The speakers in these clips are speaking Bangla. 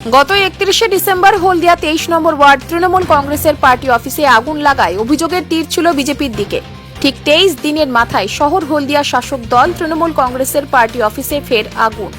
গত একত্রিশে ডিসেম্বর হলদিয়া তেইশ নম্বর ওয়ার্ড তৃণমূল কংগ্রেসের পার্টি অফিসে আগুন লাগায়। অভিযোগের তীর ছিল বিজেপির দিকে। ঠিক তেইশ দিনের মাথায় শহর হলদিয়া শাসক দল তৃণমূল কংগ্রেসের পার্টি অফিসে ফের আগুন।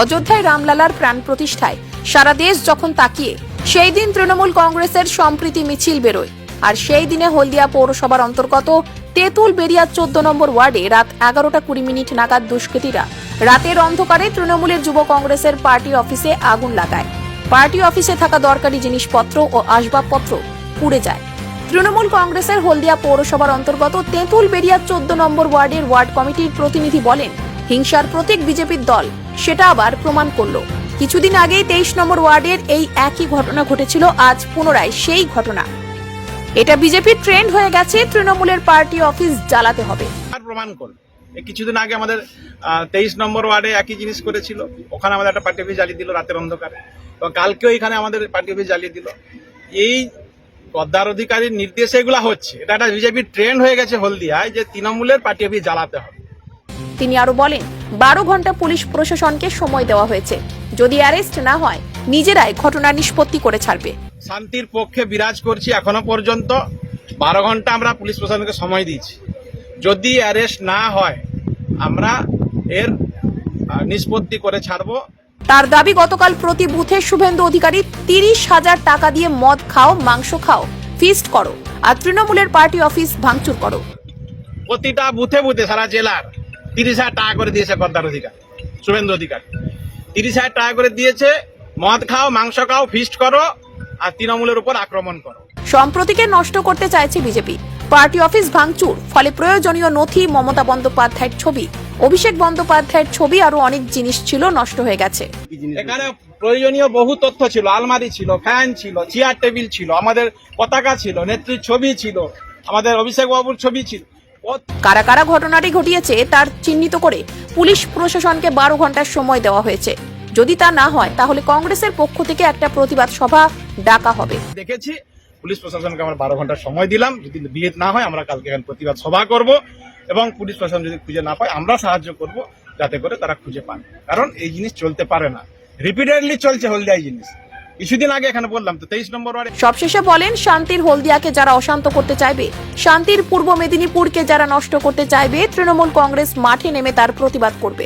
অযোধ্যায় রামলালার প্রাণ প্রতিষ্ঠায়। সারা দেশ যখন তাকিয়ে, সেই দিন তৃণমূল কংগ্রেসের সম্প্রীতি মিছিল বেরোয়। আর সেই দিনে হলদিয়া পৌরসভার অন্তর্গত তেঁতুল বেরিয়া চোদ্দ নম্বর ওয়ার্ডে রাত এগারোটা কুড়ি মিনিট নাগাদ দুষ্কৃতীরা রাতের অন্ধকারে তৃণমূলের যুব কংগ্রেসের পার্টি অফিসে আগুন লাগায়। পার্টি অফিসে থাকা দরকারি জিনিসপত্র ও আসবাবপত্র পুড়ে যায়। তৃণমূল কংগ্রেসের হলদিয়া পৌরসভার অন্তর্গত তেঁতুল বেরিয়া চোদ্দ নম্বর ওয়ার্ডের ওয়ার্ড কমিটির প্রতিনিধি বলেন, হিংসার প্রতীক বিজেপির দল। সেটা আবার প্রমাণ করল। কিছুদিন আগেই তেইশ নম্বর ওয়ার্ডের এই একই ঘটনা ঘটেছিল, আজ পুনরায় সেই ঘটনা। এটা বিজেপির ট্রেন্ড হয়ে গেছে, তৃণমূলের পার্টি অফিস জ্বালাতে হবে। প্রমাণ করল। কিছুদিন আগে আমাদের তেইশ নম্বর ওয়ার্ডে একই জিনিস করেছিল। ওখানে আমাদের একটা পার্টি অফিস জ্বালিয়ে দিল রাতের অন্ধকারে। তো কালকেও এখানে আমাদের পার্টি অফিস জ্বালিয়ে দিল। এই পদ্মার অধিকারীর নির্দেশে এগুলো হচ্ছে। এটা একটা বিজেপির ট্রেন্ড হয়ে গেছে হলদিয়ায় যে তৃণমূলের পার্টি অফিস জ্বালাতে হবে। তিনি আরও বলেন বারো ঘণ্টা পুলিশ প্রশাসনকে সময় দেওয়া হয়েছে। যদি অ্যারেস্ট না হয় নিজেরাই ঘটনা নিষ্পত্তি করে ছাড়বে। শান্তির পক্ষে বিরাজ করছি এখনও পর্যন্ত। বারো ঘণ্টা আমরা পুলিশ প্রশাসনকে সময় দিয়েছি। যদি অ্যারেস্ট না হয় আমরা এর নিষ্পত্তি করে ছাড়বো। তার দাবি গতকাল প্রতি বুথে শুভেন্দু অধিকারী তিরিশ হাজার টাকা দিয়ে মদ খাও মাংস খাও ফিস্ট করো আর তৃণমূলের পার্টি অফিস ভাঙচুর করো। প্রতিটা বুথে বুথে সারা জেলার তিরিশ হাজার টাকা করে দিয়েছে গদ্দার অধিকার শুভেন্দু অধিকার। তিরিশ হাজার টাকা করে দিয়েছে মদ খাও মাংস খাও ফিস্ট করো আর তৃণমূলের উপর আক্রমণ করো। সম্প্রতিকে নষ্ট করতে চাইছে বিজেপি। পার্টি অফিস ভাঙচুর ফলে প্রয়োজনীয় নথি মমতা বন্দ্যোপাধ্যায়ের ছবি। অভিষেক বন্দ্যোপাধ্যায়ের ছবি আরও অনেক জিনিস ছিল নষ্ট হয়ে গেছে। এখানে প্রয়োজনীয় বহু তথ্য ছিল আলমারি ছিল ফ্যান ছিল চেয়ার টেবিল ছিল আমাদের পতাকা ছিল নেত্রীর ছবি ছিল আমাদের অভিষেক বাবুর ছবি ছিল। কারা কারা ঘটনাটি ঘটিয়েছে তার চিহ্নিত করে পুলিশ প্রশাসনকে বারো ঘণ্টার সময় দেওয়া হয়েছে। যদি তা না হয় তাহলে কংগ্রেসের পক্ষ থেকে একটা প্রতিবাদ সভা ডাকা হবে। দেখেছি পুলিশ প্রশাসনকে আমরা বারো ঘণ্টা সময় দিলাম। যদি বিয়ে না হয়, আমরা কালকে এখানে প্রতিবাদ সভা করব এবং পুলিশ প্রশাসন যদি খুঁজে না পায়, আমরা সাহায্য করব যাতে করে তারা খুঁজে পান। কারণ এই জিনিস চলতে পারে না। রিপিটেডলি চলছে হলদিয়া এই জিনিস। কিছুদিন আগে এখানে বললাম তো, তেইশ নম্বর সবশেষে বলেন, শান্তির হলদিয়াকে যারা অশান্ত করতে চাইবে, শান্তির পূর্ব মেদিনীপুরকে যারা নষ্ট করতে চাইবে, তৃণমূল কংগ্রেস মাঠে নেমে তার প্রতিবাদ করবে।